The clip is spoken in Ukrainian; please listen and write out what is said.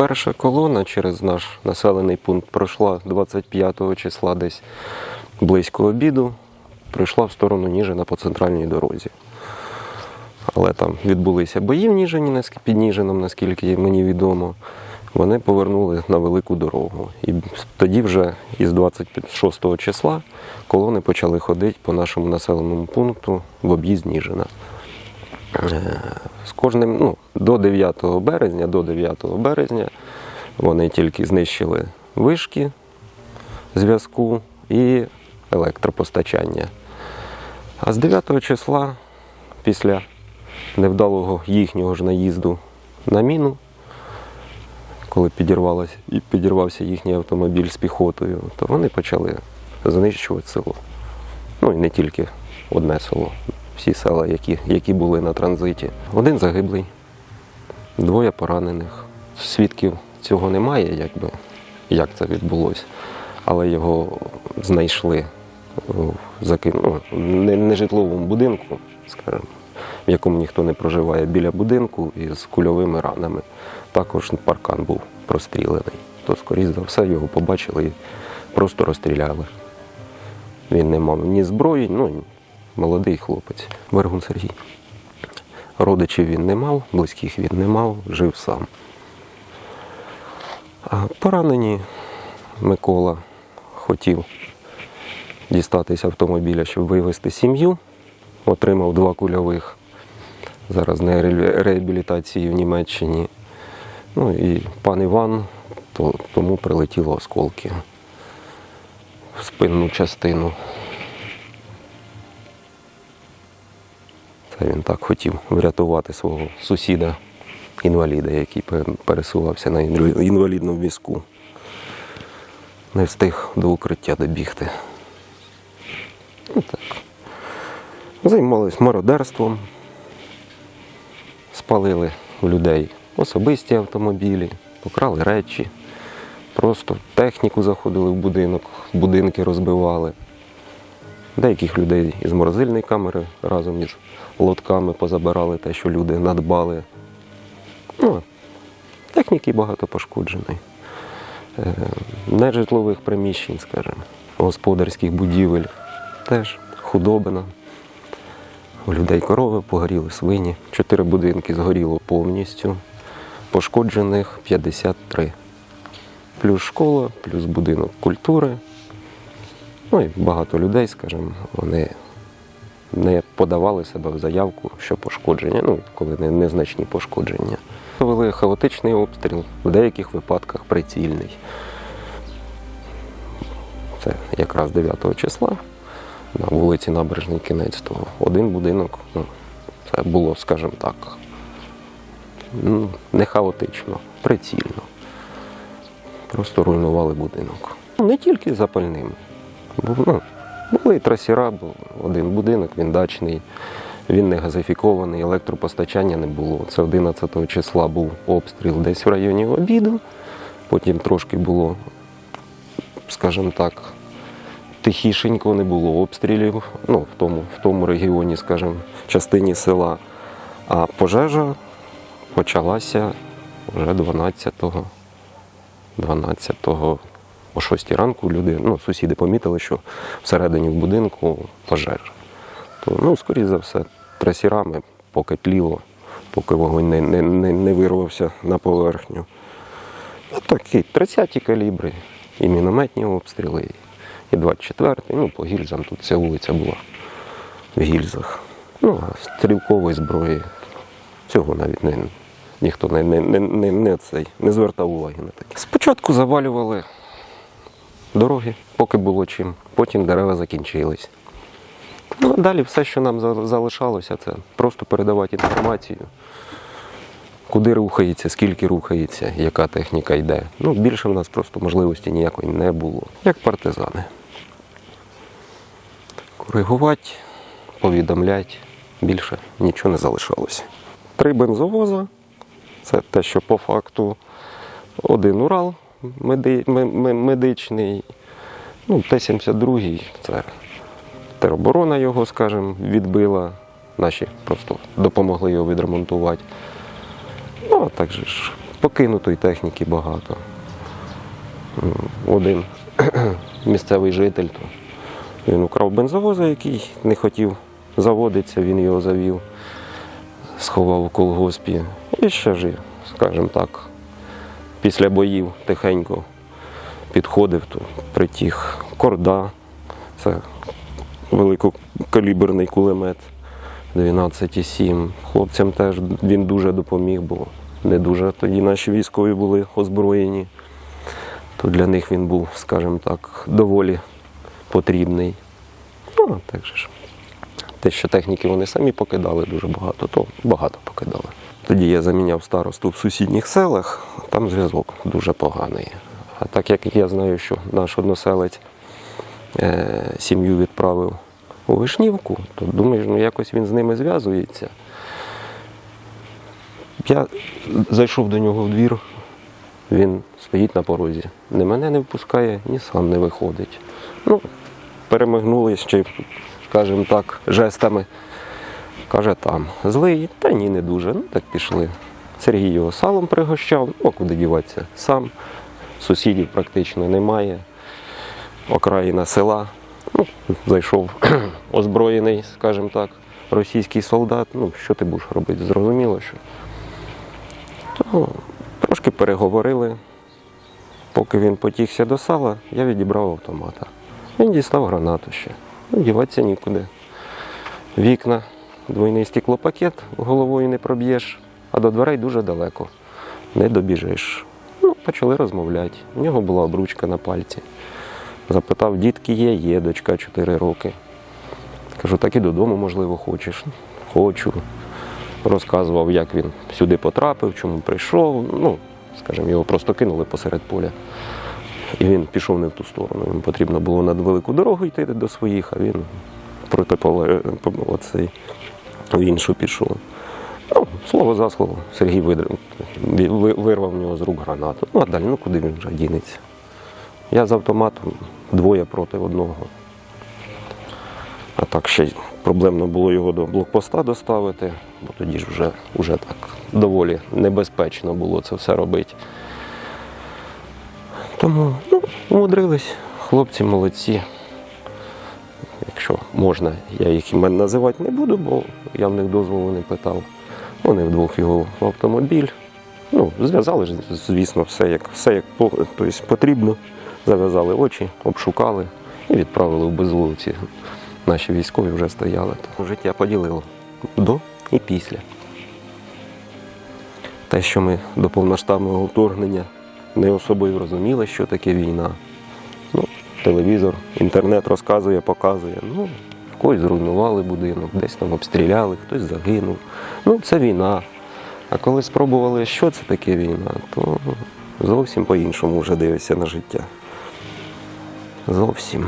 Перша колона через наш населений пункт пройшла 25 числа десь близько обіду, прийшла в сторону Ніжина по центральній дорозі. Але там відбулися бої в Ніжині під Ніжином, наскільки мені відомо. Вони повернули на велику дорогу. І тоді вже із 26 числа колони почали ходити по нашому населеному пункту в об'їзд Ніжина. Е, З кожним, ну, до 9 березня, до 9 березня вони тільки знищили вишки зв'язку і електропостачання. А з 9 числа, після невдалого їхнього ж наїзду на міну, коли підірвався їхній автомобіль з піхотою, то вони почали знищувати село. Ну і не тільки одне село, всі села, які, які були на транзиті. Один загиблий, двоє поранених. Свідків цього немає, якби, як це відбулося. Але його знайшли в ну, не, не житловому будинку, скажімо, в якому ніхто не проживає біля будинку із кульовими ранами. Також паркан був прострілений. То, скоріш за все, його побачили і просто розстріляли. Він не мав ні зброї, ну і молодий хлопець. Вергун Сергій. Родичів він не мав, близьких він не мав, жив сам. Поранені Микола хотів дістатися автомобіля, щоб вивезти сім'ю. Отримав два кульових. Зараз на ре- реабілітації в Німеччині. Ну і пан Іван, то, тому прилетіло осколки в спинну частину. Він так хотів врятувати свого сусіда, інваліда, який пересувався на інвалі- інвалідному візку. Не встиг до укриття добігти. Ну, так. Займались мародерством, спалили у людей особисті автомобілі, покрали речі, просто техніку заходили в будинок, будинки розбивали. Деяких людей із морозильної камери разом із лотками позабирали те, що люди надбали. Ну, техніки багато пошкодженої. Е, Нежитлових приміщень, скажімо, господарських будівель теж худобина. У людей корови погоріли свині. Чотири будинки згоріло повністю. Пошкоджених 53. Плюс школа, плюс будинок культури. Ну і багато людей, скажімо, вони не подавали себе в заявку, що пошкодження, ну, коли не, незначні пошкодження. Вели хаотичний обстріл, в деяких випадках прицільний. Це якраз 9 числа на вулиці Набережний кінець, то один будинок, ну, це було, скажімо так, ну, не хаотично, прицільно. Просто руйнували будинок. Не тільки запальним. Ну, були трасіра, був один будинок, він дачний, він не газифікований, електропостачання не було. Це 11 числа був обстріл десь в районі обіду. Потім трошки було, скажімо так, тихішенько, не було обстрілів ну, в, тому, в тому регіоні, скажімо, частині села. А пожежа почалася вже 12-го. 12-го о 6 ранку люди, ну, сусіди помітили, що всередині в будинку пожежа. То, ну, скоріше за все, трасірами, поки тліло, поки вогонь не, не, не, не вирвався на поверхню. Ну, такі 30-ті калібри, і мінометні обстріли, і 24-й, ну, по гільзам тут ця вулиця була в гільзах. Ну, а стрілкової зброї цього навіть не, ніхто не, не, не, не, не, цей, не звертав уваги на таке. Спочатку завалювали дороги, поки було чим, потім дерева закінчились. Ну, а далі все, що нам залишалося, це просто передавати інформацію, куди рухається, скільки рухається, яка техніка йде. Ну, більше в нас просто можливості ніякої не було. Як партизани. Коригувати, повідомляти, більше нічого не залишалося. Три бензовоза, це те, що по факту один Урал меди- ме- ме- медичний, ну, Т-72, це тероборона його, скажімо, відбила. Наші просто допомогли його відремонтувати. Ну, а також ж покинутої техніки багато. Один місцевий житель, то він украв бензовоза, який не хотів заводитися, він його завів, сховав у колгоспі. І ще ж, скажімо так, після боїв тихенько підходив, то притіг корда, це великокаліберний кулемет 12,7. Хлопцям теж він дуже допоміг, бо не дуже тоді наші військові були озброєні. То для них він був, скажімо так, доволі потрібний. Ну, так же ж. Те, що техніки вони самі покидали дуже багато, то багато покидали. Тоді я заміняв старосту в сусідніх селах, там зв'язок дуже поганий. А так як я знаю, що наш односелець е, сім'ю відправив у Вишнівку, то думаю, ну якось він з ними зв'язується. Я зайшов до нього в двір, він стоїть на порозі. Ні мене не впускає, ні сам не виходить. Ну, перемигнули ще, скажімо так, жестами. Каже, там злий, та ні, не дуже. Ну так пішли. Сергій його салом пригощав, ну куди діватися сам. Сусідів практично немає. Окраїна села. Ну, зайшов озброєний, скажімо так, російський солдат. Ну, що ти будеш робити? Зрозуміло, що. То трошки переговорили. Поки він потігся до сала, я відібрав автомата. Він дістав гранату ще. Ну, діватися нікуди. Вікна, двойний стеклопакет, головою не проб'єш, а до дверей дуже далеко. Не добіжиш. Ну, почали розмовляти. У нього була обручка на пальці. Запитав, дітки є, є, дочка 4 роки. Кажу, так і додому, можливо, хочеш. Хочу. Розказував, як він сюди потрапив, чому прийшов. Ну, скажімо, його просто кинули посеред поля. І він пішов не в ту сторону. Йому потрібно було над велику дорогу йти до своїх, а він проти оцей, в іншу пішов. Ну, слово за слово, Сергій вирвав в нього з рук гранату. Ну, а далі, ну куди він вже дінеться? Я з автоматом двоє проти одного. А так ще проблемно було його до блокпоста доставити, бо тоді ж вже, вже так доволі небезпечно було це все робити. Тому ну, умудрились, хлопці молодці. Якщо можна, я їх імен називати не буду, бо я в них дозволу не питав. Вони вдвох його в автомобіль. Ну, зв'язали звісно, все як, все як тобто, потрібно. Зав'язали очі, обшукали і відправили в безлуці. Наші військові вже стояли. То життя поділило до і після. Те, що ми до повноштабного вторгнення не особою розуміли, що таке війна. Телевізор, інтернет розказує, показує. Ну, когось зруйнували будинок, десь там обстріляли, хтось загинув. Ну, це війна. А коли спробували, що це таке війна, то зовсім по-іншому вже дивишся на життя. Зовсім.